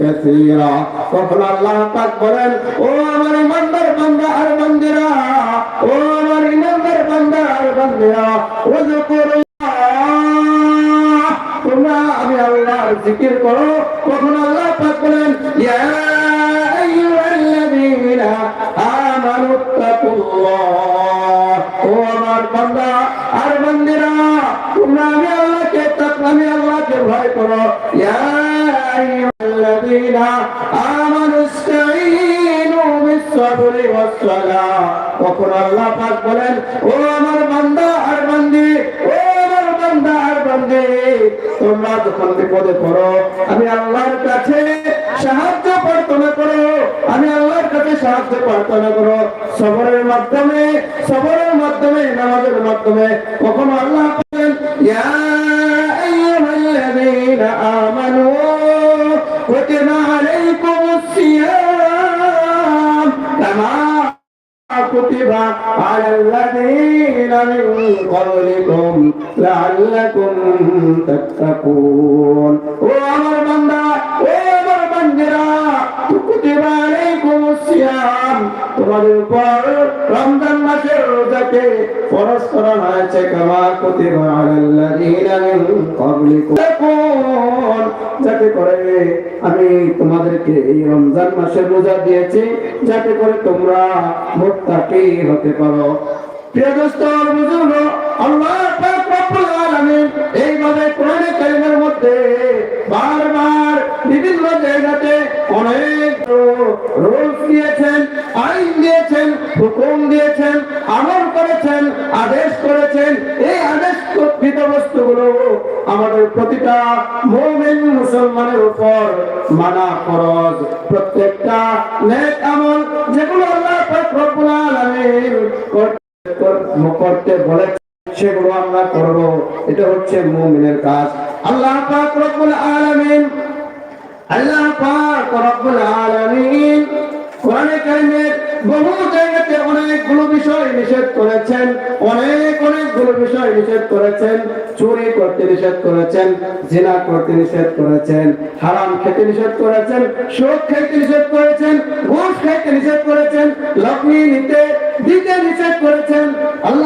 কাসীরা। তখন আল্লাহ পাক বলেন, ও আমার ইমানদার বান্দা আর বান্দিরা, ও আমার ইমানদার বান্দা আর বান্দিরা ওযকুরুল্লাহ তোমরা আমি আল্লাহর জিকির করো। তখন আল্লাহ পাক বলেন, ইয়া আইয়ুহাল্লাযীনা আমানুত্তাকুল্লাহ ও আমার বান্দা আর বান্দিরা, তোমরা আল্লাহকে আমি আল্লাহকে ভয় করো। ইয়া আইয়ুহাল্লাযীনা আমানুস্তাঈনু বিস-সাবরি ওয়াস-সালাহ তখন আল্লাহ পাক বলেন, ও আমার বান্দা আর বান্দি, ও আমার বান্দা আর বান্দি, তোমরা যখন বিপদে পড়ো, আমি আল্লাহর কাছে সাহায্য প্রার্থনা করো, আমি আল্লাহর কাছে সাহায্য প্রার্থনা করো। সবরের মাধ্যমে সবরের মাধ্যমে, নামাজের মাধ্যমে কখনো আল্লাহ বলেন, ইয়া আইয়ুহাল্লাযীনা আমানু كتب على الذين من قبلكم لعلكم تتقون وأمر بندر وأمر بندر كتب عليكم الصيام রমজান মাসের রোজাকে ফরজ করা হয়েছে কামা মিন যাতে করে আমি তোমাদেরকে এই রমজান মাসের রোজা দিয়েছি, যাতে করে তোমরা মুত্তাকি হতে পারো। প্রিয় দোস্ত বুঝুন আল্লাহ পাক রব্বুল আলামিন এইভাবে কোরআনে কারিমের মধ্যে বারবার বিভিন্ন জায়গাতে অনেক রুলস দিয়েছেন, আইন দিয়েছেন, হুকুম দিয়েছেন, আমল করেছেন, আদেশ করেছেন। এই আদেশ কৃত বস্তুগুলো আমাদের প্রতিটা মুমিন মুসলমানের উপর মানা ফরজ। প্রত্যেকটা নেক আমল যেগুলো আল্লাহ পাক করতে বলেছে সেগুলো আমরা করব। এটা হচ্ছে মুমিনের কাজ। আল্লাহ পাক রব্বুল আলামিন আল্লাহ পাক রব্বুল আলামিন কোরআনে কারিমের বহু জায়গাতে অনেকগুলো বিষয় নিষেধ করেছেন, অনেক অনেকগুলো বিষয় নিষেধ করেছেন, চুরি করতে নিষেধ করেছেন, জিনা করতে নিষেধ করেছেন, হারাম খেতে নিষেধ করেছেন, সুদ খাইতে নিষেধ করেছেন, ঘুষ খেতে নিষেধ করেছেন, লগ্নি নিতে, দিতে নিষেধ করেছেন, আল্লাহ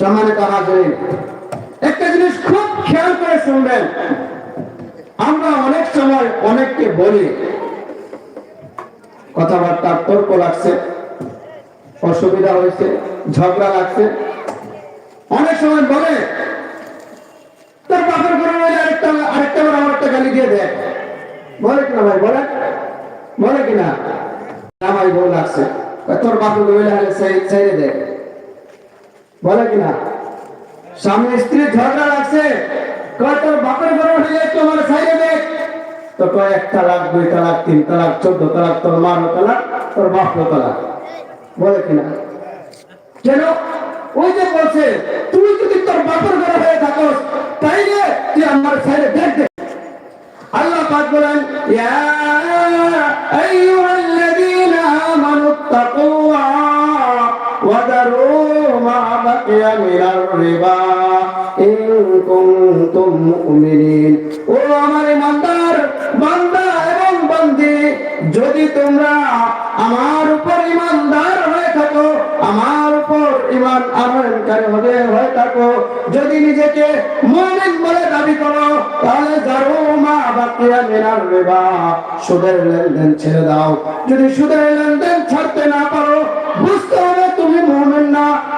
সম্মানিত হাজিরিন, একটা জিনিস খুব খেয়াল করে শুনবেন। আমরা অনেক সময় অনেককে বলি, কথাবার্তা তর্ক লাগছে, অসুবিধা হয়েছে, ঝগড়া লাগছে। অনেক সময় বলে, তোর বাপের রইলে আরেকটা আরেকটা বার আমার গালি দিয়ে দেয় বলে কিনা ভাই, বলে? বলে কিনা? জামাই বউ লাগছে। তোর বাপের রইলে হলে ছেড়ে দেয় বলে কিনা? স্বামী স্ত্রী ঝগড়া লাগছে, কয় তোর বাপের ঘরে হইলে তোমার সাইডে দেখ তো কয়, এক তালাক, দুই তালাক, তিন তালাক, চোদ্দ তালাক, তোর মার তালাক, তোর বাপ তালাক। বলে কিনা? কেন? ওই যে বলছে, তুই যদি তোর বাপের ঘরে হয়ে থাকস, তাইলে তুই আমার সাইডে দেখ দে আল্লাহ পাক বলেন, ইয়া আইয়ুহাল্লাযীনা যদি তোমরা আমার উপর ইমানদার হয়ে থাকো, আমার উপর ইমান আমলকারী হবে, হয়ে থাকো। যদি নিজেকে মুমিন বলে দাবি করো, তাহলে যারো মা লেনদেন ছেড়ে দাও। যদি সুদের লেনদেন ছাড়তে না পারো, বুঝতে হবে তুমি মনে না।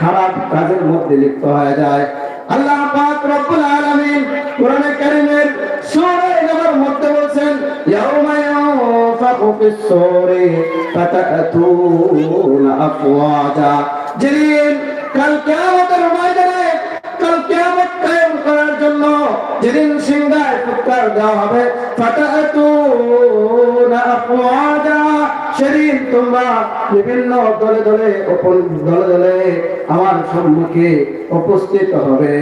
খারাপ কাজের মধ্যে লিপ্ত হয়ে যায়। আল্লাহ পাক রব্বুল আলামিন কোরআনে কারীমের সূরা মধ্যে ইয়াউমা সূরি ফাতাতুনা আফওয়াজা। যেদিন কাল কিয়ামতের ময়দানে, কাল কিয়ামত কায়েম করার জন্য যেদিন সিংহায় ফুৎকার দেওয়া হবে ফাতাতুনা আফওয়াজা। সেদিন তোমরা বিভিন্ন দলে দলে দলে দলে আমার সম্মুখে উপস্থিত হবে।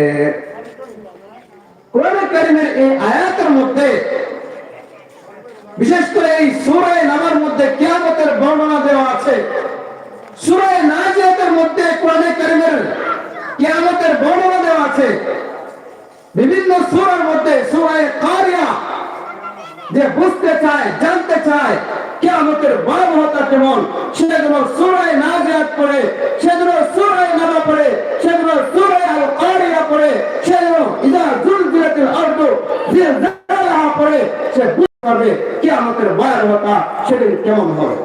এই আয়াতের মধ্যে, বিশেষ করে এই সুরায় নামার মধ্যে কেয়ামতের বর্ণনা দেওয়া আছে। সুরায় নাজিয়াতের মধ্যে কোরআনে কারিমের কিয়ামতের বর্ণনা দেওয়া আছে বিভিন্ন সুরার মধ্যে সুরায় কারিয়া যে বুঝতে চায় জানতে চায় কিয়ামতের ভয়াবহতা কেমন সে যেন সুরায় নাজিয়াত পড়ে সে যেন সুরায় নামা পড়ে সে যেন সুরায় আল কারিয়া পড়ে সে যেন জুলজিলাতিল আরদু, জিলজালাহা পড়ে, সে বুঝতে পারবে কিয়ামতের ভয়াবহতা সেদিন কেমন হবে।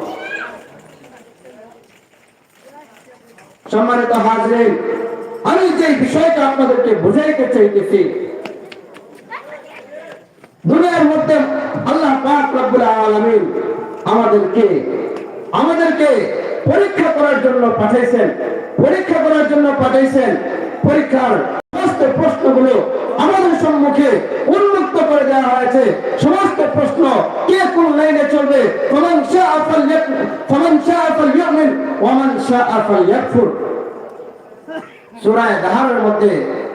সম্মানিত হাজরিন, আমি যে বিষয়টা আপনাদেরকে বুঝাইতে চাইতেছি, দুনিয়ার মধ্যে আল্লাহ পাক রব্বুল আলামিন আমাদেরকে আমাদেরকে পরীক্ষা করার জন্য পাঠাইছেন, পরীক্ষা করার জন্য পাঠাইছেন। পরীক্ষার সমস্ত প্রশ্নগুলো আমাদের সম্মুখে উন্মুক্ত করে দেওয়া হয়েছে। সমস্ত প্রশ্ন কে কোন লাইনে চলবে? ফমান শাআ ফালইয়াক ফমান শাআ ফালইউমিন ওয়া মান শাআ ফালইয়াকফুর সূরায়ে দাহারের মধ্যে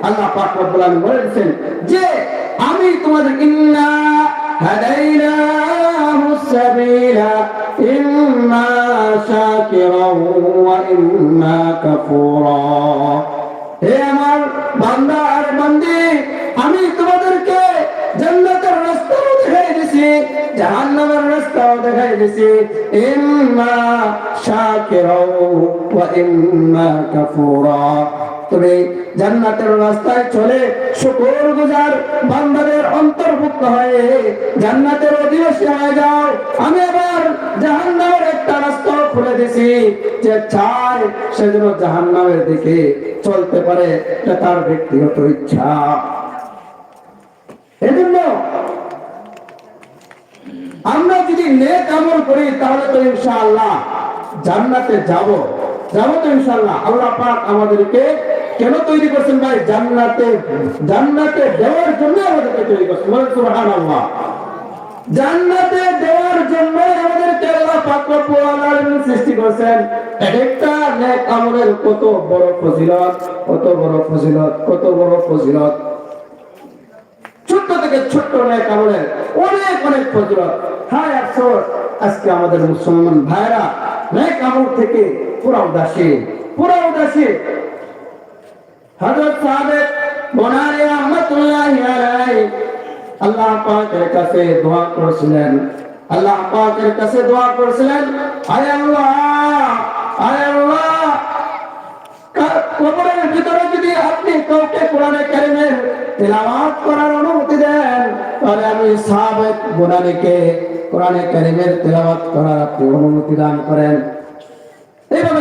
আল্লাহ পাক রব্বুল আলামিন বলেছেন যে, আমি তোমাদের ইন্না শাকিরাও ওয়া ইম্মা কাফুরা হে আমার বান্দা আর বান্দি, আমি তোমাদেরকে জান্নাতের রাস্তাও দেখাই দিছি, জাহান্নামের রাস্তাও দেখাই দিছি। ইম্মা শাকিরাও ওয়া ইম্মা কাফুরা। তুমি জান্নাতের রাস্তায় চলে শুকর গুজার বান্দাদের অন্তর্ভুক্ত হয়ে জান্নাতের অধিবাসী হয়ে যাও। আমি আবার জাহান্নামের একটা রাস্তা খুলে দিছি, যে চায় সে যেন জাহান্নামের দিকে চলতে পারে, এটা তার ব্যক্তিগত ইচ্ছা। এজন্য আমরা যদি নেক আমল করি, তাহলে তো ইনশাআল্লাহ জান্নাতে যাব। যাব তো ইনশাআল্লাহ। আল্লাহ পাক আমাদেরকে কেন তৈরি করছেন ভাই? জান্নাতে জান্নাতে দেওয়ার জন্য আমাদেরকে তৈরি করছেন। বলেন সুবহানাল্লাহ। জান্নাতে দেওয়ার জন্য আমাদেরকে আল্লাহ পাক রব্বুল সৃষ্টি করেছেন। এক একটা নেক আমলের কত বড় ফজিলত, কত বড় ফজিলত, কত বড় ফজিলত। ছোট্ট থেকে ছোট নেক আমলের অনেক অনেক ফজিলত। হায় আফসোস, আজকে আমাদের মুসলমান ভাইরা নেক আমল থেকে পুরা উদাসী পুরা উদাসী ভিতরে যদি আপনি কাউকে কোরআনে কারিমের তেলাওয়াত করার অনুমতি দেন, তাহলে আমি সাহাবেক বোনানিকে কোরআনে কারিমের তেলাওয়াত করার আপনি অনুমতি দান করেন। এইভাবে